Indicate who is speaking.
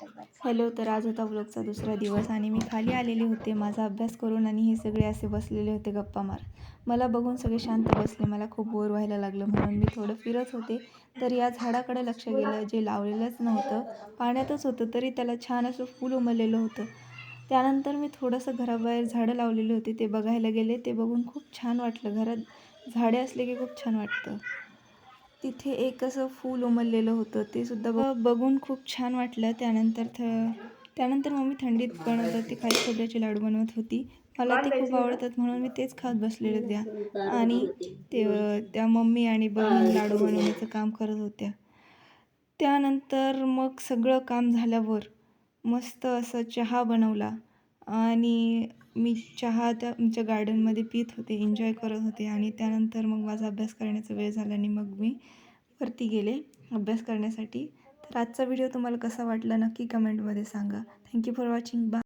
Speaker 1: Hello तर आज होता व्लॉगचा दुसरा दिवस आणि मी खाली आलेले होते. माझा अभ्यास करून आणि हे सगळे असे बसलेले होते गप्पा मार. मला बघून सगळे शांत बसले. मला खूप बोर व्हायला लागलं. म्हणून मी थोडं फिरत होते. तर या झाडाकडे लक्ष गेलं. जे लावलेलंच नव्हतं पाण्यातच होतं. तरी त्याला छान असं फूल उमललेलं होतं. त्यानंतर मी थोडंसं घराबाहेर झाडं लावलेली होती. ते बघायला गेले. ते बघून खूप छान वाटलं. घरात झाडे असले की खूप छान वाटतं. तिथे एक असं फूल उमललेलं होतं ते सुद्धा ब बघून खूप छान वाटलं. त्यानंतर थ त्यानंतर मम्मी थंडीत बनवत होती खाली खोबऱ्याचे लाडू बनवत होती. मला ते खूप आवडतात म्हणून मी तेच खात बसलेले त्या. आणि ते त्या मम्मी आणि बहीण लाडू बनवण्याचं काम करत होत्या. त्यानंतर मग सगळं काम झाल्यावर मस्त असं चहा बनवला. आणि मी चहा त्या आमच्या गार्डनमध्ये पित होते एन्जॉय करत होते आणि त्यानंतर मग माझा अभ्यास करण्याचा वेळ झाला आणि मग मी वरती गेले अभ्यास करण्यासाठी. तर आजचा व्हिडिओ तुम्हाला कसा वाटला नक्की कमेंटमध्ये सांगा. थँक्यू फॉर वॉचिंग बा